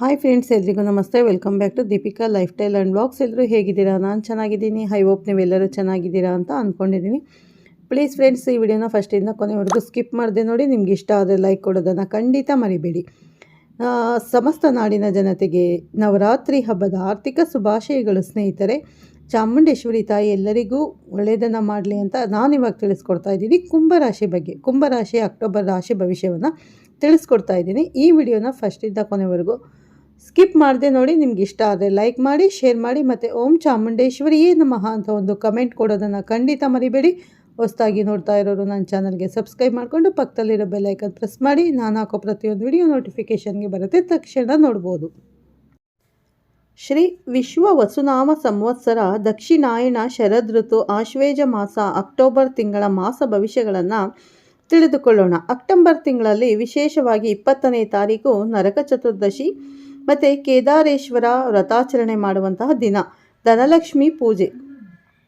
Hi friends ಎಲ್ರಿಗೂ ನಮಸ್ತೆ. Welcome back to Deepika lifestyle and blogs ಎಲ್ಲರೂ ಹೇಗಿದ್ದೀರಾ? ನಾನು ಚೆನ್ನಾಗಿದ್ದೀನಿ. ಹೈ ಹೋಪ್ ನೀವೆಲ್ಲರೂ ಚೆನ್ನಾಗಿದ್ದೀರಾ ಅಂತ ಅಂದ್ಕೊಂಡಿದ್ದೀನಿ ಪ್ಲೀಸ್ ಫ್ರೆಂಡ್ಸ್ ಈ ವಿಡಿಯೋನ ಫಸ್ಟಿಂದ ಕೊನೆವರೆಗೂ ಸ್ಕಿಪ್ ಮಾಡಿದೆ ನೋಡಿ. ನಿಮ್ಗೆ ಇಷ್ಟ ಆದರೆ ಲೈಕ್ ಕೊಡೋದನ್ನು ಖಂಡಿತ ಮರಿಬೇಡಿ. ಸಮಸ್ತ ನಾಡಿನ ಜನತೆಗೆ ನವರಾತ್ರಿ ಹಬ್ಬದ ಆರ್ಥಿಕ ಶುಭಾಶಯಗಳು ಸ್ನೇಹಿತರೆ. ಚಾಮುಂಡೇಶ್ವರಿ ತಾಯಿ ಎಲ್ಲರಿಗೂ ಒಳ್ಳೆಯದನ್ನು ಮಾಡಲಿ ಅಂತ ನಾನು ಇವಾಗ ತಿಳಿಸ್ಕೊಡ್ತಾ ಇದ್ದೀನಿ. ಕುಂಭರಾಶಿ ಬಗ್ಗೆ ಕುಂಭರಾಶಿ ಅಕ್ಟೋಬರ್ ರಾಶಿ ಭವಿಷ್ಯವನ್ನು ತಿಳಿಸ್ಕೊಡ್ತಾ ಇದ್ದೀನಿ. ಈ ವಿಡಿಯೋನ ಫಸ್ಟಿಂದ ಕೊನೆವರೆಗೂ ಸ್ಕಿಪ್ ಮಾಡದೆ ನೋಡಿ, ನಿಮ್ಗೆ ಇಷ್ಟ ಆದರೆ ಲೈಕ್ ಮಾಡಿ ಶೇರ್ ಮಾಡಿ, ಮತ್ತು ಓಂ ಚಾಮುಂಡೇಶ್ವರಿಯೇ ನಮಃ ಅಂತ ಒಂದು ಕಮೆಂಟ್ ಕೊಡೋದನ್ನು ಖಂಡಿತ ಮರಿಬೇಡಿ. ಹೊಸ್ದಾಗಿ ನೋಡ್ತಾ ಇರೋರು ನನ್ನ ಚಾನಲ್ಗೆ ಸಬ್ಸ್ಕ್ರೈಬ್ ಮಾಡಿಕೊಂಡು ಪಕ್ಕದಲ್ಲಿರೋ ಬೆಲ್ಲೈಕನ್ ಪ್ರೆಸ್ ಮಾಡಿ. ನಾನು ಹಾಕೋ ಪ್ರತಿಯೊಂದು ವಿಡಿಯೋ ನೋಟಿಫಿಕೇಷನ್ಗೆ ಬರುತ್ತೆ. ತಕ್ಷಣ ನೋಡ್ಬೋದು. ಶ್ರೀ ವಿಶ್ವ ವಸುನಾಮ ಸಂವತ್ಸರ ದಕ್ಷಿಣಾಯಣ ಶರದ್ ಋತು ಆಶ್ವೇಜ ಮಾಸ ಅಕ್ಟೋಬರ್ ತಿಂಗಳ ಮಾಸ ಭವಿಷ್ಯಗಳನ್ನು ತಿಳಿದುಕೊಳ್ಳೋಣ. ಅಕ್ಟೋಬರ್ ತಿಂಗಳಲ್ಲಿ ವಿಶೇಷವಾಗಿ ಇಪ್ಪತ್ತನೇ ತಾರೀಕು ನರಕ ಚತುರ್ದಶಿ. ಮತ್ತು ಕೇದಾರೇಶ್ವರ ವ್ರತಾಚರಣೆ ಮಾಡುವಂತಹ ದಿನ, ಧನಲಕ್ಷ್ಮಿ ಪೂಜೆ.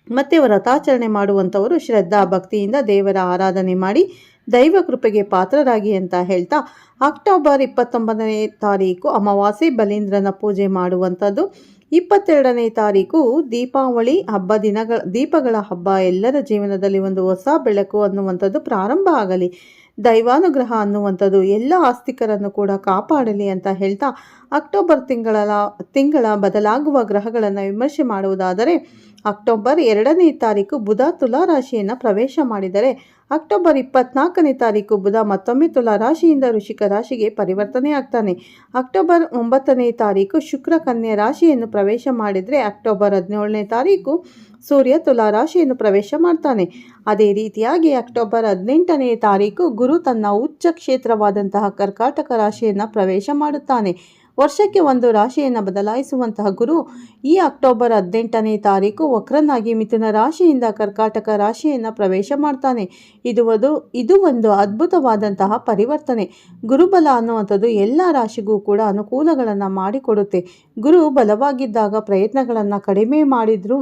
ಮತ್ತು ವ್ರತಾಚರಣೆ ಮಾಡುವಂಥವರು ಶ್ರದ್ಧಾ ಭಕ್ತಿಯಿಂದ ದೇವರ ಆರಾಧನೆ ಮಾಡಿ ದೈವ ಕೃಪೆಗೆ ಪಾತ್ರರಾಗಿ ಅಂತ ಹೇಳ್ತಾ, ಅಕ್ಟೋಬರ್ ಇಪ್ಪತ್ತೊಂಬತ್ತನೇ ತಾರೀಕು ಅಮಾವಾಸ್ಯೆ ಬಲೀಂದ್ರನ ಪೂಜೆ ಮಾಡುವಂಥದ್ದು. ಇಪ್ಪತ್ತೆರಡನೇ ತಾರೀಕು ದೀಪಾವಳಿ ಹಬ್ಬ ದಿನಗಳ, ದೀಪಗಳ ಹಬ್ಬ. ಎಲ್ಲರ ಜೀವನದಲ್ಲಿ ಒಂದು ಹೊಸ ಬೆಳಕು ಅನ್ನುವಂಥದ್ದು ಪ್ರಾರಂಭ ಆಗಲಿ, ದೈವಾನುಗ್ರಹ ಅನ್ನುವಂಥದ್ದು, ಎಲ್ಲ ಆಸ್ತಿಕರನ್ನು ಕೂಡ ಕಾಪಾಡಲಿ ಅಂತ ಹೇಳ್ತಾ ಅಕ್ಟೋಬರ್ ತಿಂಗಳ ತಿಂಗಳ ಬದಲಾಗುವ ಗ್ರಹಗಳನ್ನು ವಿಮರ್ಶೆ ಮಾಡುವುದಾದರೆ, ಅಕ್ಟೋಬರ್ ಎರಡನೇ ತಾರೀಕು ಬುಧ ತುಲಾ ರಾಶಿಯನ್ನು ಪ್ರವೇಶ ಮಾಡಿದರೆ, ಅಕ್ಟೋಬರ್ ಇಪ್ಪತ್ನಾಲ್ಕನೇ ತಾರೀಕು ಬುಧ ಮತ್ತೊಮ್ಮೆ ತುಲಾ ರಾಶಿಯಿಂದ ಋಷಿಕ ರಾಶಿಗೆ ಪರಿವರ್ತನೆ ಆಗ್ತಾನೆ. ಅಕ್ಟೋಬರ್ ಒಂಬತ್ತನೇ ತಾರೀಕು ಶುಕ್ರ ಕನ್ಯಾ ರಾಶಿಯನ್ನು ಪ್ರವೇಶ ಮಾಡಿದರೆ, ಅಕ್ಟೋಬರ್ ಹದಿನೇಳನೇ ತಾರೀಕು ಸೂರ್ಯ ತುಲಾ ರಾಶಿಯನ್ನು ಪ್ರವೇಶ ಮಾಡ್ತಾನೆ. ಅದೇ ರೀತಿಯಾಗಿ ಅಕ್ಟೋಬರ್ ಹದಿನೆಂಟನೇ ತಾರೀಕು ಗುರು ತನ್ನ ಉಚ್ಚ ಕ್ಷೇತ್ರವಾದಂತಹ ಕರ್ಕಾಟಕ ರಾಶಿಯನ್ನು ಪ್ರವೇಶ ಮಾಡುತ್ತಾನೆ. ವರ್ಷಕ್ಕೆ ಒಂದು ರಾಶಿಯನ್ನು ಬದಲಾಯಿಸುವಂತಹ ಗುರು ಈ ಅಕ್ಟೋಬರ್ ಹದಿನೆಂಟನೇ ತಾರೀಕು ವಕ್ರನಾಗಿ ಮಿಥುನ ರಾಶಿಯಿಂದ ಕರ್ಕಾಟಕ ರಾಶಿಯನ್ನು ಪ್ರವೇಶ ಮಾಡ್ತಾನೆ. ಇದು ಅದು ಇದು ಒಂದು ಅದ್ಭುತವಾದಂತಹ ಪರಿವರ್ತನೆ. ಗುರುಬಲ ಅನ್ನುವಂಥದ್ದು ಎಲ್ಲ ರಾಶಿಗೂ ಕೂಡ ಅನುಕೂಲಗಳನ್ನು ಮಾಡಿಕೊಡುತ್ತೆ. ಗುರು ಬಲವಾಗಿದ್ದಾಗ ಪ್ರಯತ್ನಗಳನ್ನು ಕಡಿಮೆ ಮಾಡಿದರೂ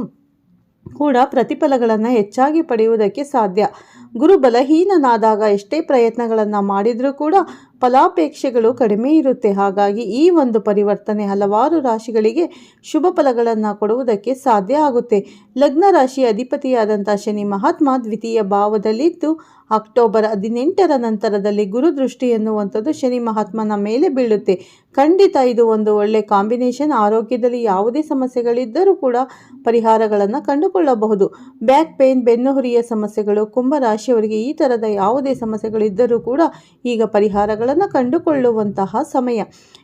ಕೂಡ ಪ್ರತಿಫಲಗಳನ್ನು ಹೆಚ್ಚಾಗಿ ಪಡೆಯುವುದಕ್ಕೆ ಸಾಧ್ಯ. ಗುರು ಬಲಹೀನನಾದಾಗ ಎಷ್ಟೇ ಪ್ರಯತ್ನಗಳನ್ನು ಮಾಡಿದರೂ ಕೂಡ ಫಲಾಪೇಕ್ಷೆಗಳು ಕಡಿಮೆ ಇರುತ್ತೆ. ಹಾಗಾಗಿ ಈ ಒಂದು ಪರಿವರ್ತನೆ ಹಲವಾರು ರಾಶಿಗಳಿಗೆ ಶುಭ ಫಲಗಳನ್ನು ಕೊಡುವುದಕ್ಕೆ ಸಾಧ್ಯ ಆಗುತ್ತೆ. ಲಗ್ನ ರಾಶಿಯ ಅಧಿಪತಿಯಾದಂಥ ಶನಿ ಮಹಾತ್ಮ ದ್ವಿತೀಯ ಭಾವದಲ್ಲಿದ್ದು, ಅಕ್ಟೋಬರ್ ಹದಿನೆಂಟರ ನಂತರದಲ್ಲಿ ಗುರು ದೃಷ್ಟಿ ಎನ್ನುವಂಥದ್ದು ಶನಿ ಮಹಾತ್ಮನ ಮೇಲೆ ಬೀಳುತ್ತೆ. ಖಂಡಿತ ಇದು ಒಂದು ಒಳ್ಳೆ ಕಾಂಬಿನೇಷನ್. ಆರೋಗ್ಯದಲ್ಲಿ ಯಾವುದೇ ಸಮಸ್ಯೆಗಳಿದ್ದರೂ ಕೂಡ ಪರಿಹಾರಗಳನ್ನು ಕಂಡುಕೊಳ್ಳಬಹುದು. ಬ್ಯಾಕ್ ಪೇನ್ ಬೆನ್ನುಹುರಿಯ ಸಮಸ್ಯೆಗಳು, ಕುಂಭ ರಾಶಿಯವರಿಗೆ ಈ ಥರದ ಯಾವುದೇ ಸಮಸ್ಯೆಗಳಿದ್ದರೂ ಕೂಡ ಈಗ ಪರಿಹಾರಗಳನ್ನು ಕಂಡುಕೊಳ್ಳುವಂತಹ ಸಮಯ.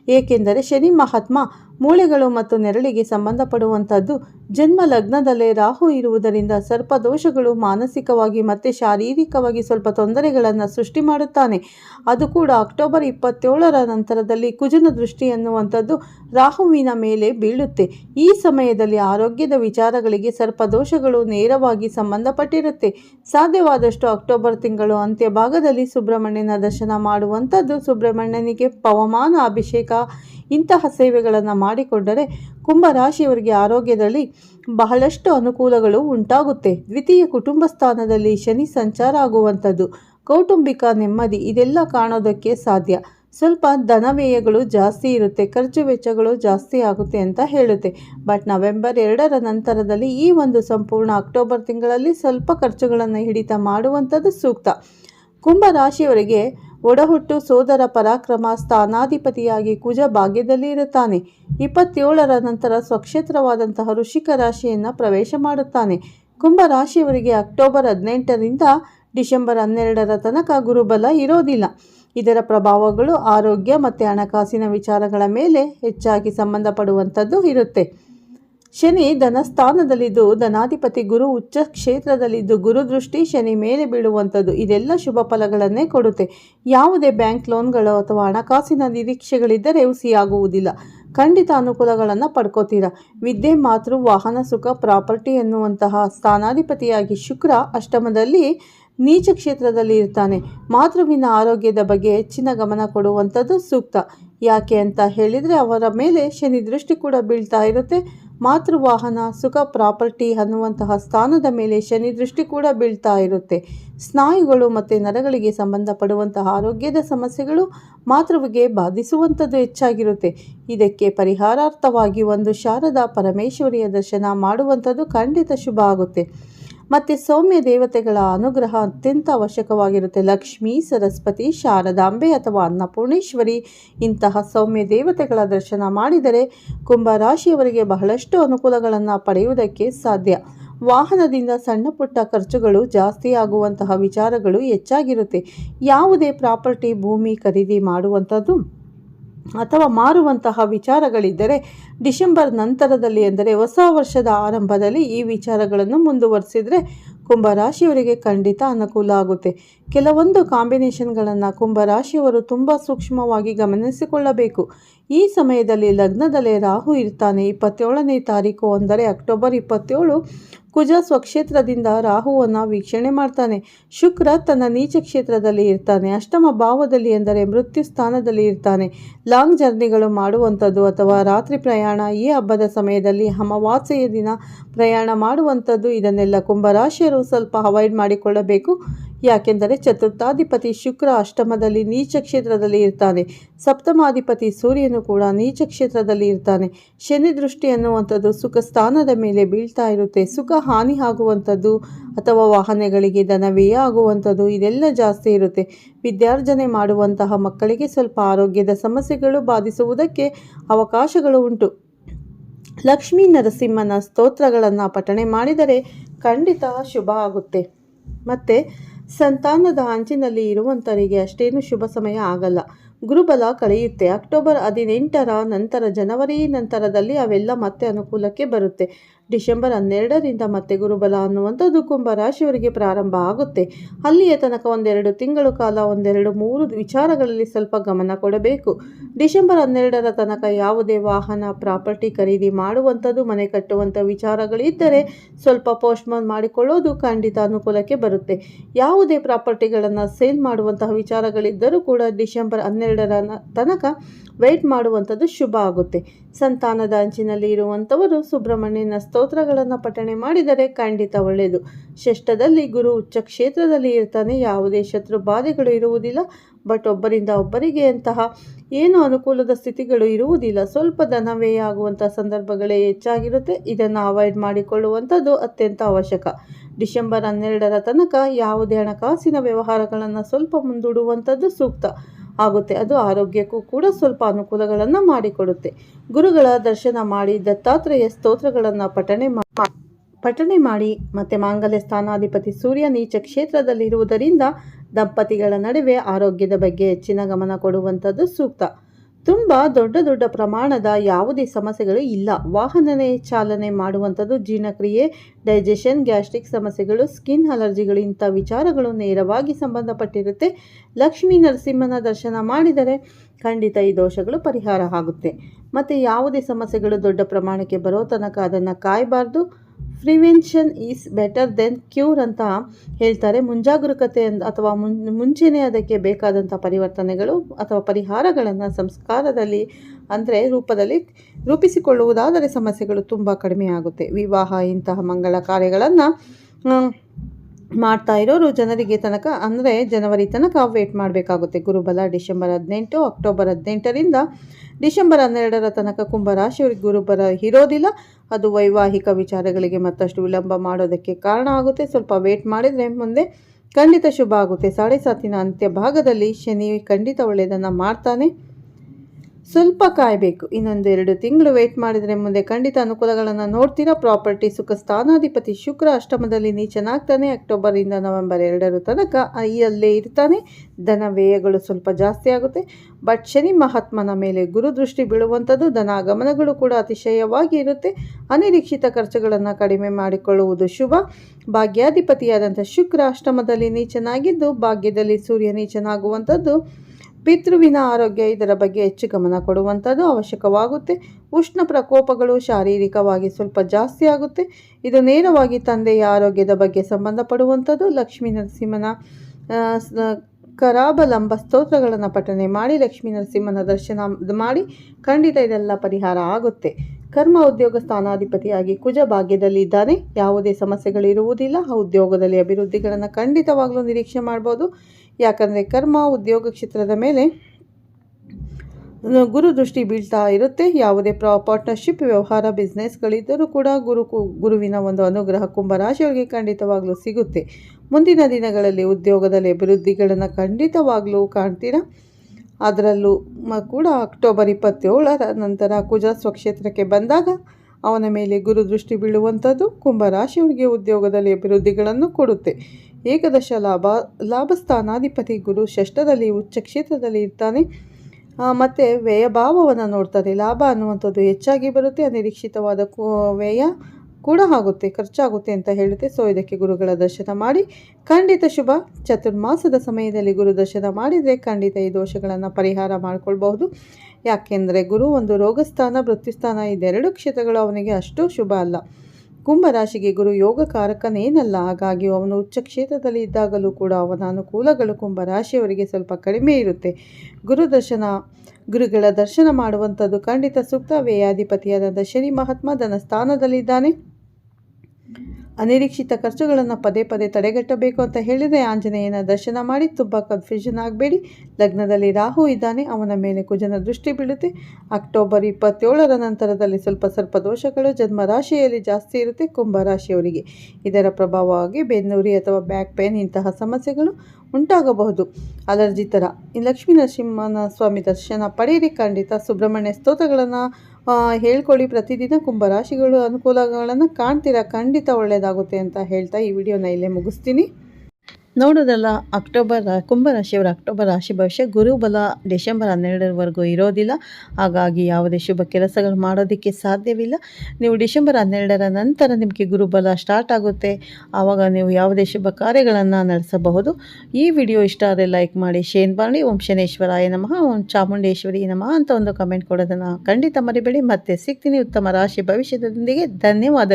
ಏಕೆಂದರೆ ಶನಿ ಮಹಾತ್ಮ ಮೂಳೆಗಳು ಮತ್ತು ನೆರಳಿಗೆ ಸಂಬಂಧಪಡುವಂಥದ್ದು. ಜನ್ಮ ಲಗ್ನದಲ್ಲೇ ರಾಹು ಇರುವುದರಿಂದ ಸರ್ಪ ದೋಷಗಳು ಮಾನಸಿಕವಾಗಿ ಮತ್ತು ಶಾರೀರಿಕವಾಗಿ ಸ್ವಲ್ಪ ತೊಂದರೆಗಳನ್ನು ಸೃಷ್ಟಿ ಮಾಡುತ್ತಾನೆ. ಅದು ಕೂಡ ಅಕ್ಟೋಬರ್ ಇಪ್ಪತ್ತೇಳರ ನಂತರದಲ್ಲಿ ಕುಜನ ದೃಷ್ಟಿ ಅನ್ನುವಂಥದ್ದು ರಾಹುವಿನ ಮೇಲೆ ಬೀಳುತ್ತೆ. ಈ ಸಮಯದಲ್ಲಿ ಆರೋಗ್ಯದ ವಿಚಾರಗಳಿಗೆ ಸರ್ಪ ದೋಷಗಳು ನೇರವಾಗಿ ಸಂಬಂಧಪಟ್ಟಿರುತ್ತೆ. ಸಾಧ್ಯವಾದಷ್ಟು ಅಕ್ಟೋಬರ್ ತಿಂಗಳು ಅಂತ್ಯ ಭಾಗದಲ್ಲಿ ಸುಬ್ರಹ್ಮಣ್ಯನ ದರ್ಶನ ಮಾಡುವಂಥದ್ದು. ಸುಬ್ರಹ್ಮಣ್ಯನಿಗೆ ಪವಮಾನ ಅಭಿಷೇಕ ಇಂತಹ ಸೇವೆಗಳನ್ನು ಮಾಡಿಕೊಂಡರೆ ಕುಂಭರಾಶಿಯವರಿಗೆ ಆರೋಗ್ಯದಲ್ಲಿ ಬಹಳಷ್ಟು ಅನುಕೂಲಗಳು ಉಂಟಾಗುತ್ತೆ. ದ್ವಿತೀಯ ಕುಟುಂಬ ಸ್ಥಾನದಲ್ಲಿ ಶನಿ ಸಂಚಾರ ಆಗುವಂಥದ್ದು. ಕೌಟುಂಬಿಕ ನೆಮ್ಮದಿ, ಇದೆಲ್ಲ ಕಾಣೋದಕ್ಕೆ ಸಾಧ್ಯ. ಸ್ವಲ್ಪ ಧನವ್ಯಯಗಳು ಜಾಸ್ತಿ ಇರುತ್ತೆ, ಖರ್ಚು ವೆಚ್ಚಗಳು ಜಾಸ್ತಿ ಆಗುತ್ತೆ ಅಂತ ಹೇಳುತ್ತೆ. ಬಟ್ ನವೆಂಬರ್ ಎರಡರ ನಂತರದಲ್ಲಿ ಈ ಒಂದು ಸಂಪೂರ್ಣ ಅಕ್ಟೋಬರ್ ತಿಂಗಳಲ್ಲಿ ಸ್ವಲ್ಪ ಖರ್ಚುಗಳನ್ನು ಹಿಡಿತ ಮಾಡುವಂಥದ್ದು ಸೂಕ್ತ. ಕುಂಭ ರಾಶಿಯವರಿಗೆ ಒಡಹುಟ್ಟು ಸೋದರ ಪರಾಕ್ರಮ ಸ್ಥಾನಾಧಿಪತಿಯಾಗಿ ಕುಜ ಭಾಗ್ಯದಲ್ಲಿ ಇರುತ್ತಾನೆ. ಇಪ್ಪತ್ತೇಳರ ನಂತರ ಸ್ವಕ್ಷೇತ್ರವಾದಂತಹ ಋಷಿಕ ರಾಶಿಯನ್ನು ಪ್ರವೇಶ ಮಾಡುತ್ತಾನೆ. ಕುಂಭ ರಾಶಿಯವರಿಗೆ ಅಕ್ಟೋಬರ್ ಹದಿನೆಂಟರಿಂದ ಡಿಸೆಂಬರ್ ಹನ್ನೆರಡರ ತನಕ ಗುರುಬಲ ಇರೋದಿಲ್ಲ. ಇದರ ಪ್ರಭಾವಗಳು ಆರೋಗ್ಯ ಮತ್ತು ಹಣಕಾಸಿನ ವಿಚಾರಗಳ ಮೇಲೆ ಹೆಚ್ಚಾಗಿ ಸಂಬಂಧಪಡುವಂಥದ್ದು ಇರುತ್ತೆ. ಶನಿ ಧನಸ್ಥಾನದಲ್ಲಿದ್ದು, ಧನಾಧಿಪತಿ ಗುರು ಉಚ್ಚ ಕ್ಷೇತ್ರದಲ್ಲಿದ್ದು ಗುರು ದೃಷ್ಟಿ ಶನಿ ಮೇಲೆ ಬೀಳುವಂಥದ್ದು. ಇದೆಲ್ಲ ಶುಭ ಫಲಗಳನ್ನೇ ಕೊಡುತ್ತೆ. ಯಾವುದೇ ಬ್ಯಾಂಕ್ ಲೋನ್ಗಳು ಅಥವಾ ಹಣಕಾಸಿನ ನಿರೀಕ್ಷೆಗಳಿದ್ದರೆ ಹುಸಿಯಾಗುವುದಿಲ್ಲ ಖಂಡಿತ ಅನುಕೂಲಗಳನ್ನು ಪಡ್ಕೋತೀರಾ? ವಿದ್ಯೆ, ಮಾತೃ, ವಾಹನ, ಸುಖ, ಪ್ರಾಪರ್ಟಿ ಎನ್ನುವಂತಹ ಸ್ಥಾನಾಧಿಪತಿಯಾಗಿ ಶುಕ್ರ ಅಷ್ಟಮದಲ್ಲಿ ನೀಚ ಕ್ಷೇತ್ರದಲ್ಲಿ ಇರ್ತಾನೆ. ಮಾತೃವಿನ ಆರೋಗ್ಯದ ಬಗ್ಗೆ ಹೆಚ್ಚಿನ ಗಮನ ಕೊಡುವಂಥದ್ದು ಸೂಕ್ತ. ಯಾಕೆ ಅಂತ ಹೇಳಿದರೆ ಅವರ ಮೇಲೆ ಶನಿ ದೃಷ್ಟಿ ಕೂಡ ಬೀಳ್ತಾ ಇರುತ್ತೆ. ಮಾತೃವಾಹನ, ಸುಖ, ಪ್ರಾಪರ್ಟಿ ಅನ್ನುವಂತಹ ಸ್ಥಾನದ ಮೇಲೆ ಶನಿ ದೃಷ್ಟಿ ಕೂಡ ಬೀಳ್ತಾ ಇರುತ್ತೆ. ಸ್ನಾಯುಗಳು ಮತ್ತು ನರಗಳಿಗೆ ಸಂಬಂಧಪಡುವಂತಹ ಆರೋಗ್ಯದ ಸಮಸ್ಯೆಗಳು ಮಾತೃವಿಗೆ ಬಾಧಿಸುವಂಥದ್ದು ಹೆಚ್ಚಾಗಿರುತ್ತೆ. ಇದಕ್ಕೆ ಪರಿಹಾರಾರ್ಥವಾಗಿ ಒಂದು ಶಾರದಾ ಪರಮೇಶ್ವರಿಯ ದರ್ಶನ ಮಾಡುವಂಥದ್ದು ಖಂಡಿತ ಶುಭ ಆಗುತ್ತೆ. ಮತ್ತು ಸೌಮ್ಯ ದೇವತೆಗಳ ಅನುಗ್ರಹ ಅತ್ಯಂತ ಅವಶ್ಯಕವಾಗಿರುತ್ತೆ. ಲಕ್ಷ್ಮಿ, ಸರಸ್ವತಿ, ಶಾರದಾಂಬೆ ಅಥವಾ ಅನ್ನಪೂರ್ಣೇಶ್ವರಿ ಇಂತಹ ಸೌಮ್ಯ ದೇವತೆಗಳ ದರ್ಶನ ಮಾಡಿದರೆ ಕುಂಭರಾಶಿಯವರಿಗೆ ಬಹಳಷ್ಟು ಅನುಕೂಲಗಳನ್ನು ಪಡೆಯುವುದಕ್ಕೆ ಸಾಧ್ಯ. ವಾಹನದಿಂದ ಸಣ್ಣ ಪುಟ್ಟ ಖರ್ಚುಗಳು, ಜಾಸ್ತಿ ಆಗುವಂತಹ ವಿಚಾರಗಳು ಹೆಚ್ಚಾಗಿರುತ್ತೆ. ಯಾವುದೇ ಪ್ರಾಪರ್ಟಿ, ಭೂಮಿ ಖರೀದಿ ಮಾಡುವಂಥದ್ದು ಅಥವಾ ಮಾರುವಂತಹ ವಿಚಾರಗಳಿದ್ದರೆ ಡಿಸೆಂಬರ್ ನಂತರದಲ್ಲಿ ಎಂದರೆ ಹೊಸ ವರ್ಷದ ಆರಂಭದಲ್ಲಿ ಈ ವಿಚಾರಗಳನ್ನು ಮುಂದುವರಿಸಿದರೆ ಕುಂಭರಾಶಿಯವರಿಗೆ ಖಂಡಿತ ಅನುಕೂಲ ಆಗುತ್ತೆ. ಕೆಲವೊಂದು ಕಾಂಬಿನೇಷನ್ಗಳನ್ನು ಕುಂಭರಾಶಿಯವರು ತುಂಬ ಸೂಕ್ಷ್ಮವಾಗಿ ಗಮನಿಸಿಕೊಳ್ಳಬೇಕು. ಈ ಸಮಯದಲ್ಲಿ ಲಗ್ನದಲ್ಲೇ ರಾಹು ಇರ್ತಾನೆ. ಇಪ್ಪತ್ತೇಳನೇ ತಾರೀಕು ಅಂದರೆ ಅಕ್ಟೋಬರ್ ಇಪ್ಪತ್ತೇಳು ಕುಜ ಸ್ವಕ್ಷೇತ್ರದಿಂದ ರಾಹುವನ್ನು ವೀಕ್ಷಣೆ ಮಾಡ್ತಾನೆ. ಶುಕ್ರ ತನ್ನ ನೀಚ ಕ್ಷೇತ್ರದಲ್ಲಿ ಇರ್ತಾನೆ. ಅಷ್ಟಮ ಭಾವದಲ್ಲಿ ಎಂದರೆ ಮೃತ್ಯು ಸ್ಥಾನದಲ್ಲಿ ಇರ್ತಾನೆ. ಲಾಂಗ್ ಜರ್ನಿಗಳು ಮಾಡುವಂಥದ್ದು ಅಥವಾ ರಾತ್ರಿ ಪ್ರಯಾಣ ಈ ಹಬ್ಬದ ಸಮಯದಲ್ಲಿ ಅಮಾವಾಸ್ಯೆಯ ದಿನ ಪ್ರಯಾಣ ಮಾಡುವಂಥದ್ದು ಇದನ್ನೆಲ್ಲ ಕುಂಭರಾಶಿಯರು ಸ್ವಲ್ಪ ಅವಾಯ್ಡ್ ಮಾಡಿಕೊಳ್ಳಬೇಕು. ಯಾಕೆಂದರೆ ಚತುರ್ಥಾಧಿಪತಿ ಶುಕ್ರ ಅಷ್ಟಮದಲ್ಲಿ ನೀಚ ಕ್ಷೇತ್ರದಲ್ಲಿ ಇರ್ತಾನೆ. ಸಪ್ತಮಾಧಿಪತಿ ಸೂರ್ಯನು ಕೂಡ ನೀಚ ಕ್ಷೇತ್ರದಲ್ಲಿ ಇರ್ತಾನೆ. ಶನಿ ದೃಷ್ಟಿ ಅನ್ನುವಂಥದ್ದು ಸುಖ ಸ್ಥಾನದ ಮೇಲೆ ಬೀಳ್ತಾ ಇರುತ್ತೆ. ಸುಖ ಹಾನಿ ಆಗುವಂಥದ್ದು ಅಥವಾ ವಾಹನಗಳಿಗೆ ವ್ಯಯ ಆಗುವಂಥದ್ದು ಇದೆಲ್ಲ ಜಾಸ್ತಿ ಇರುತ್ತೆ. ವಿದ್ಯಾರ್ಜನೆ ಮಾಡುವಂತಹ ಮಕ್ಕಳಿಗೆ ಸ್ವಲ್ಪ ಆರೋಗ್ಯದ ಸಮಸ್ಯೆಗಳು ಬಾಧಿಸುವುದಕ್ಕೆ ಅವಕಾಶಗಳು ಉಂಟು. ಲಕ್ಷ್ಮೀ ನರಸಿಂಹನ ಸ್ತೋತ್ರಗಳನ್ನು ಪಠಣೆ ಮಾಡಿದರೆ ಖಂಡಿತ ಶುಭ ಆಗುತ್ತೆ. ಮತ್ತು ಸಂತಾನದ ಅಂಚಿನಲ್ಲಿ ಇರುವಂಥವರಿಗೆ ಅಷ್ಟೇನು ಶುಭ ಸಮಯ ಆಗಲ್ಲ. ಗುರುಬಲ ಕಳೆಯುತ್ತೆ. ಅಕ್ಟೋಬರ್ ಹದಿನೆಂಟರ ನಂತರ, ಜನವರಿ ನಂತರದಲ್ಲಿ ಅವೆಲ್ಲ ಮತ್ತೆ ಅನುಕೂಲಕ್ಕೆ ಬರುತ್ತೆ. ಡಿಸೆಂಬರ್ ಹನ್ನೆರಡರಿಂದ ಮತ್ತೆ ಗುರುಬಲ ಅನ್ನುವಂಥದ್ದು ಕುಂಭರಾಶಿಯವರಿಗೆ ಪ್ರಾರಂಭ ಆಗುತ್ತೆ. ಅಲ್ಲಿಯ ತನಕ ಒಂದೆರಡು ತಿಂಗಳು ಕಾಲ, ಒಂದೆರಡು ಮೂರು ವಿಚಾರಗಳಲ್ಲಿ ಸ್ವಲ್ಪ ಗಮನ ಕೊಡಬೇಕು. ಡಿಸೆಂಬರ್ ಹನ್ನೆರಡರ ತನಕ ಯಾವುದೇ ವಾಹನ, ಪ್ರಾಪರ್ಟಿ ಖರೀದಿ ಮಾಡುವಂಥದ್ದು, ಮನೆ ಕಟ್ಟುವಂಥ ವಿಚಾರಗಳಿದ್ದರೆ ಸ್ವಲ್ಪ ಪೋಸ್ಟ್ಮಾನ್ ಮಾಡಿಕೊಳ್ಳೋದು ಖಂಡಿತ ಅನುಕೂಲಕ್ಕೆ ಬರುತ್ತೆ. ಯಾವುದೇ ಪ್ರಾಪರ್ಟಿಗಳನ್ನು ಸೇಲ್ ಮಾಡುವಂತಹ ವಿಚಾರಗಳಿದ್ದರೂ ಕೂಡ ಡಿಸೆಂಬರ್ ಹನ್ನೆರಡರ ತನಕ ವೆಯ್ಟ್ ಮಾಡುವಂಥದ್ದು ಶುಭ ಆಗುತ್ತೆ. ಸಂತಾನದ ಅಂಚಿನಲ್ಲಿ ಇರುವಂಥವರು ಸುಬ್ರಹ್ಮಣ್ಯನ ಸ್ತೋತ್ರಗಳನ್ನು ಪಠಣೆ ಮಾಡಿದರೆ ಖಂಡಿತ ಒಳ್ಳೆಯದು. ಷಷ್ಠದಲ್ಲಿ ಗುರು ಉಚ್ಚ ಕ್ಷೇತ್ರದಲ್ಲಿ ಇರ್ತಾನೆ, ಯಾವುದೇ ಶತ್ರು ಬಾಧೆಗಳು ಇರುವುದಿಲ್ಲ ಬಟ್ ಒಬ್ಬರಿಂದ ಒಬ್ಬರಿಗೆ ಅಂತಹ ಏನು ಅನುಕೂಲದ ಸ್ಥಿತಿಗಳು ಇರುವುದಿಲ್ಲ. ಸ್ವಲ್ಪ ಧನವೇ ಆಗುವಂಥ ಸಂದರ್ಭಗಳೇ ಹೆಚ್ಚಾಗಿರುತ್ತೆ. ಇದನ್ನು ಅವಾಯ್ಡ್ ಮಾಡಿಕೊಳ್ಳುವಂಥದ್ದು ಅತ್ಯಂತ ಅವಶ್ಯಕ. ಡಿಸೆಂಬರ್ ಹನ್ನೆರಡರ ತನಕ ಯಾವುದೇ ಹಣಕಾಸಿನ ವ್ಯವಹಾರಗಳನ್ನು ಸ್ವಲ್ಪ ಮುಂದೂಡುವಂಥದ್ದು ಸೂಕ್ತ. ಆಗುತ್ತೆ. ಅದು ಆರೋಗ್ಯಕ್ಕೂ ಕೂಡ ಸ್ವಲ್ಪ ಅನುಕೂಲಗಳನ್ನು ಮಾಡಿಕೊಡುತ್ತೆ. ಗುರುಗಳ ದರ್ಶನ ಮಾಡಿ, ದತ್ತಾತ್ರೇಯ ಸ್ತೋತ್ರಗಳನ್ನು ಪಠಣೆ ಪಠಣೆ ಮಾಡಿ, ಮತ್ತು ಮಾಂಗಲ್ಯ ಸ್ಥಾನಾಧಿಪತಿ ಸೂರ್ಯ ನೀಚ ಕ್ಷೇತ್ರದಲ್ಲಿರುವುದರಿಂದ ದಂಪತಿಗಳ ನಡುವೆ ಆರೋಗ್ಯದ ಬಗ್ಗೆ ಹೆಚ್ಚಿನ ಗಮನ ಕೊಡುವಂಥದ್ದು ಸೂಕ್ತ. ತುಂಬ ದೊಡ್ಡ ದೊಡ್ಡ ಪ್ರಮಾಣದ ಯಾವುದೇ ಸಮಸ್ಯೆಗಳು ಇಲ್ಲ. ವಾಹನ ಚಾಲನೆ ಮಾಡುವಂಥದ್ದು ಜೀರ್ಣಕ್ರಿಯೆ, ಡೈಜೆಷನ್, ಗ್ಯಾಸ್ಟ್ರಿಕ್ ಸಮಸ್ಯೆಗಳು, ಸ್ಕಿನ್ ಅಲರ್ಜಿಗಳು ಇಂಥ ವಿಚಾರಗಳು ನೇರವಾಗಿ ಸಂಬಂಧಪಟ್ಟಿರುತ್ತೆ. ಲಕ್ಷ್ಮೀ ನರಸಿಂಹನ ದರ್ಶನ ಮಾಡಿದರೆ ಖಂಡಿತ ಈ ದೋಷಗಳು ಪರಿಹಾರ ಆಗುತ್ತೆ. ಮತ್ತು ಯಾವುದೇ ಸಮಸ್ಯೆಗಳು ದೊಡ್ಡ ಪ್ರಮಾಣಕ್ಕೆ ಬರೋ ತನಕ ಅದನ್ನು ಕಾಯಬಾರ್ದು. Prevention is better than cure ಅಂತ ಹೇಳ್ತಾರೆ. ಮುಂಜಾಗರೂಕತೆ ಅಥವಾ ಮುಂಚೆನೇ ಅದಕ್ಕೆ ಬೇಕಾದಂಥ ಪರಿವರ್ತನೆಗಳು ಅಥವಾ ಪರಿಹಾರಗಳನ್ನು ಸಂಸ್ಕಾರದಲ್ಲಿ ಅಂದರೆ ರೂಪದಲ್ಲಿ ರೂಪಿಸಿಕೊಳ್ಳುವುದಾದರೆ ಸಮಸ್ಯೆಗಳು ತುಂಬ ಕಡಿಮೆ ಆಗುತ್ತೆ. ವಿವಾಹ, ಇಂತಹ ಮಂಗಳ ಕಾರ್ಯಗಳನ್ನು ಮಾಡ್ತಾ ಇರೋರು ಜನರಿಗೆ ತನಕ ಅಂದರೆ ಜನವರಿ ತನಕ ವೇಟ್ ಮಾಡಬೇಕಾಗುತ್ತೆ. ಗುರುಬಲ ಡಿಸೆಂಬರ್ ಹದಿನೆಂಟು, ಅಕ್ಟೋಬರ್ ಹದಿನೆಂಟರಿಂದ ಡಿಸೆಂಬರ್ ಹನ್ನೆರಡರ ತನಕ ಕುಂಭರಾಶಿಯವರಿಗೆ ಗುರುಬಲ ಇರೋದಿಲ್ಲ. ಅದು ವೈವಾಹಿಕ ವಿಚಾರಗಳಿಗೆ ಮತ್ತಷ್ಟು ವಿಳಂಬ ಮಾಡೋದಕ್ಕೆ ಕಾರಣ ಆಗುತ್ತೆ. ಸ್ವಲ್ಪ ವೇಟ್ ಮಾಡಿದರೆ ಮುಂದೆ ಖಂಡಿತ ಶುಭ ಆಗುತ್ತೆ. ಸಾಡೆ ಸಾತಿನ ಅಂತ್ಯ ಭಾಗದಲ್ಲಿ ಶನಿ ಖಂಡಿತ ಒಳ್ಳೆಯದನ್ನು ಮಾಡ್ತಾನೆ. ಸ್ವಲ್ಪ ಕಾಯಬೇಕು. ಇನ್ನೊಂದು ಎರಡು ತಿಂಗಳು ವೇಟ್ ಮಾಡಿದರೆ ಮುಂದೆ ಖಂಡಿತ ಅನುಕೂಲಗಳನ್ನು ನೋಡ್ತೀರಾ? ಪ್ರಾಪರ್ಟಿ ಸುಖ ಸ್ಥಾನಾಧಿಪತಿ ಶುಕ್ರ ಅಷ್ಟಮದಲ್ಲಿ ನೀಚನಾಗ್ತಾನೆ. ಅಕ್ಟೋಬರಿಂದ ನವೆಂಬರ್ ಎರಡರ ತನಕ ಅಲ್ಲೇ ಇರ್ತಾನೆ. ಧನ ವ್ಯಯಗಳು ಸ್ವಲ್ಪ ಜಾಸ್ತಿ ಆಗುತ್ತೆ. ಬಟ್ ಶನಿ ಮಹಾತ್ಮನ ಮೇಲೆ ಗುರುದೃಷ್ಟಿ ಬೀಳುವಂಥದ್ದು ಧನಾಗಮನಗಳು ಕೂಡ ಅತಿಶಯವಾಗಿ ಇರುತ್ತೆ. ಅನಿರೀಕ್ಷಿತ ಖರ್ಚುಗಳನ್ನು ಕಡಿಮೆ ಮಾಡಿಕೊಳ್ಳುವುದು ಶುಭ. ಭಾಗ್ಯಾಧಿಪತಿಯಾದಂಥ ಶುಕ್ರ ಅಷ್ಟಮದಲ್ಲಿ ನೀಚನಾಗಿದ್ದು, ಭಾಗ್ಯದಲ್ಲಿ ಸೂರ್ಯ ನೀಚನಾಗುವಂಥದ್ದು ಪಿತೃವಿನ ಆರೋಗ್ಯ ಇದರ ಬಗ್ಗೆ ಹೆಚ್ಚು ಗಮನ ಕೊಡುವಂಥದ್ದು ಅವಶ್ಯಕವಾಗುತ್ತೆ. ಉಷ್ಣ ಪ್ರಕೋಪಗಳು ಶಾರೀರಿಕವಾಗಿ ಸ್ವಲ್ಪ ಜಾಸ್ತಿ ಆಗುತ್ತೆ. ಇದು ನೇರವಾಗಿ ತಂದೆಯ ಆರೋಗ್ಯದ ಬಗ್ಗೆ ಸಂಬಂಧಪಡುವಂಥದ್ದು. ಲಕ್ಷ್ಮೀ ನರಸಿಂಹನ ಕರಾಬಲಂಬ ಸ್ತೋತ್ರಗಳನ್ನು ಪಠನೆ ಮಾಡಿ, ಲಕ್ಷ್ಮೀ ನರಸಿಂಹನ ದರ್ಶನ ಮಾಡಿ ಖಂಡಿತ ಇದೆಲ್ಲ ಪರಿಹಾರ ಆಗುತ್ತೆ. ಕರ್ಮ ಉದ್ಯೋಗ ಸ್ಥಾನಾಧಿಪತಿಯಾಗಿ ಕುಜ ಭಾಗ್ಯದಲ್ಲಿ ಇದ್ದಾನೆ ಯಾವುದೇ ಸಮಸ್ಯೆಗಳಿರುವುದಿಲ್ಲ. ಉದ್ಯೋಗದಲ್ಲಿ ಅಭಿವೃದ್ಧಿಗಳನ್ನು ಖಂಡಿತವಾಗಲೂ ನಿರೀಕ್ಷೆ ಮಾಡ್ಬೋದು. ಯಾಕಂದರೆ ಕರ್ಮ ಉದ್ಯೋಗ ಕ್ಷೇತ್ರದ ಮೇಲೆ ಗುರು ದೃಷ್ಟಿ ಬೀಳ್ತಾ ಇರುತ್ತೆ. ಯಾವುದೇ ಪ್ರಾ, ಪಾರ್ಟ್ನರ್ಶಿಪ್, ವ್ಯವಹಾರ, ಬಿಸ್ನೆಸ್ಗಳಿದ್ದರೂ ಕೂಡ ಗುರು ಗುರುವಿನ ಒಂದು ಅನುಗ್ರಹ ಕುಂಭರಾಶಿಯವರಿಗೆ ಖಂಡಿತವಾಗಲೂ ಸಿಗುತ್ತೆ. ಮುಂದಿನ ದಿನಗಳಲ್ಲಿ ಉದ್ಯೋಗದಲ್ಲಿ ಅಭಿವೃದ್ಧಿಗಳನ್ನು ಖಂಡಿತವಾಗಲೂ ಕಾಣ್ತೀರಾ? ಅದರಲ್ಲೂ ಮ ಕೂಡ ಅಕ್ಟೋಬರ್ ಇಪ್ಪತ್ತೇಳರ ನಂತರ ಕುಜ ಸ್ವಕ್ಷೇತ್ರಕ್ಕೆ ಬಂದಾಗ ಅವನ ಮೇಲೆ ಗುರು ದೃಷ್ಟಿ ಬೀಳುವಂಥದ್ದು ಕುಂಭರಾಶಿಯವರಿಗೆ ಉದ್ಯೋಗದಲ್ಲಿ ಅಭಿವೃದ್ಧಿಗಳನ್ನು ಕೊಡುತ್ತೆ. ಏಕದಶ ಲಾಭ, ಲಾಭಸ್ಥಾನಾಧಿಪತಿ ಗುರು ಷಷ್ಠದಲ್ಲಿ ಉಚ್ಚ ಕ್ಷೇತ್ರದಲ್ಲಿ ಇರ್ತಾನೆ. ಮತ್ತು ವ್ಯಯಭಾವವನ್ನು ನೋಡ್ತಾರೆ. ಲಾಭ ಅನ್ನುವಂಥದ್ದು ಹೆಚ್ಚಾಗಿ ಬರುತ್ತೆ. ಅನಿರೀಕ್ಷಿತವಾದ ಕು- ವ್ಯಯ ಕೂಡ ಆಗುತ್ತೆ, ಖರ್ಚಾಗುತ್ತೆ ಅಂತ ಹೇಳುತ್ತೆ. ಸೊ ಇದಕ್ಕೆ ಗುರುಗಳ ದರ್ಶನ ಮಾಡಿ. ಖಂಡಿತ ಶುಭ. ಚತುರ್ಮಾಸದ ಸಮಯದಲ್ಲಿ ಗುರು ದರ್ಶನ ಮಾಡಿದರೆ ಖಂಡಿತ ಈ ದೋಷಗಳನ್ನು ಪರಿಹಾರ ಮಾಡಿಕೊಳ್ಬಹುದು. ಯಾಕೆಂದರೆ ಗುರು ಒಂದು ರೋಗಸ್ಥಾನ ವೃತ್ತಿಸ್ಥಾನ ಇದೆರಡು ಕ್ಷೇತ್ರಗಳು ಅವನಿಗೆ ಅಷ್ಟು ಶುಭ ಅಲ್ಲ. ಕುಂಭರಾಶಿಗೆ ಗುರು ಯೋಗ ಕಾರಕನೇನಲ್ಲ ಹಾಗಾಗಿ ಅವನು ಉಚ್ಚ ಕ್ಷೇತ್ರದಲ್ಲಿ ಇದ್ದಾಗಲೂ ಕೂಡ ಅವನ ಅನುಕೂಲಗಳು ಕುಂಭರಾಶಿಯವರಿಗೆ ಸ್ವಲ್ಪ ಕಡಿಮೆ ಇರುತ್ತೆ. ಗುರು ದರ್ಶನ, ಗುರುಗಳ ದರ್ಶನ ಮಾಡುವಂಥದ್ದು ಖಂಡಿತ ಸೂಕ್ತ. ವೇಯಾಧಿಪತಿಯಾದ ಶನಿ ಮಹಾತ್ಮ ತನ್ನ ಸ್ಥಾನದಲ್ಲಿದ್ದಾನೆ. ಅನಿರೀಕ್ಷಿತ ಖರ್ಚುಗಳನ್ನು ಪದೇ ಪದೇ ತಡೆಗಟ್ಟಬೇಕು ಅಂತ ಹೇಳಿದರೆ ಆಂಜನೇಯನ ದರ್ಶನ ಮಾಡಿ ತುಂಬ ಕನ್ಫ್ಯೂಷನ್ ಆಗಬೇಡಿ. ಲಗ್ನದಲ್ಲಿ ರಾಹು ಇದ್ದಾನೆ, ಅವನ ಮೇಲೆ ಕುಜನ ದೃಷ್ಟಿ ಬೀಳುತ್ತೆ. ಅಕ್ಟೋಬರ್ ಇಪ್ಪತ್ತೇಳರ ನಂತರದಲ್ಲಿ ಸ್ವಲ್ಪ ಸ್ವಲ್ಪ ದೋಷಗಳು ಜನ್ಮ ರಾಶಿಯಲ್ಲಿ ಜಾಸ್ತಿ ಇರುತ್ತೆ ಕುಂಭ ರಾಶಿಯವರಿಗೆ ಇದರ ಪ್ರಭಾವವಾಗಿ ಬೆನ್ನುರಿ ಅಥವಾ ಬ್ಯಾಕ್ ಪೇನ್ ಇಂತಹ ಸಮಸ್ಯೆಗಳು ಉಂಟಾಗಬಹುದು. ಅಲರ್ಜಿ ಥರ ಲಕ್ಷ್ಮೀ ನರಸಿಂಹನ ಸ್ವಾಮಿ ದರ್ಶನ ಪಡೆಯಿರಿ. ಖಂಡಿತ ಸುಬ್ರಹ್ಮಣ್ಯ ಸ್ತೋತ್ರಗಳನ್ನು ಹೇಳ್ಕೊಳ್ಳಿ ಪ್ರತಿದಿನ ಕುಂಭರಾಶಿಗಳು ಅನುಕೂಲಗಳನ್ನು ಕಾಣ್ತೀರಾ? ಖಂಡಿತ ಒಳ್ಳೆಯದಾಗುತ್ತೆ ಅಂತ ಹೇಳ್ತಾ ಈ ವಿಡಿಯೋನ ಇಲ್ಲೇ ಮುಗಿಸ್ತೀನಿ. ನೋಡೋದಲ್ಲ ಅಕ್ಟೋಬರ್ ಕುಂಭರಾಶಿಯವರ ಅಕ್ಟೋಬರ್ ರಾಶಿ ಭವಿಷ್ಯ ಗುರುಬಲ ಡಿಸೆಂಬರ್ ಹನ್ನೆರಡರವರೆಗೂ ಇರೋದಿಲ್ಲ. ಹಾಗಾಗಿ ಯಾವುದೇ ಶುಭ ಕೆಲಸಗಳು ಮಾಡೋದಕ್ಕೆ ಸಾಧ್ಯವಿಲ್ಲ. ನೀವು ಡಿಸೆಂಬರ್ ಹನ್ನೆರಡರ ನಂತರ ನಿಮಗೆ ಗುರುಬಲ ಸ್ಟಾರ್ಟ್ ಆಗುತ್ತೆ. ಆವಾಗ ನೀವು ಯಾವುದೇ ಶುಭ ಕಾರ್ಯಗಳನ್ನು ನಡೆಸಬಹುದು. ಈ ವಿಡಿಯೋ ಇಷ್ಟ ಆದರೆ ಲೈಕ್ ಮಾಡಿ, ಶೇರ್ ಮಾಡಿ. ಓಂ ನಮಃ. ಓಂ ಚಾಮುಂಡೇಶ್ವರಿ ನಮಃ ಅಂತ ಒಂದು ಕಮೆಂಟ್ ಕೊಡೋದನ್ನು ಖಂಡಿತ ಮರಿಬೇಡಿ. ಮತ್ತೆ ಸಿಗ್ತೀನಿ ಉತ್ತಮ ರಾಶಿ ಭವಿಷ್ಯದೊಂದಿಗೆ. ಧನ್ಯವಾದಗಳು.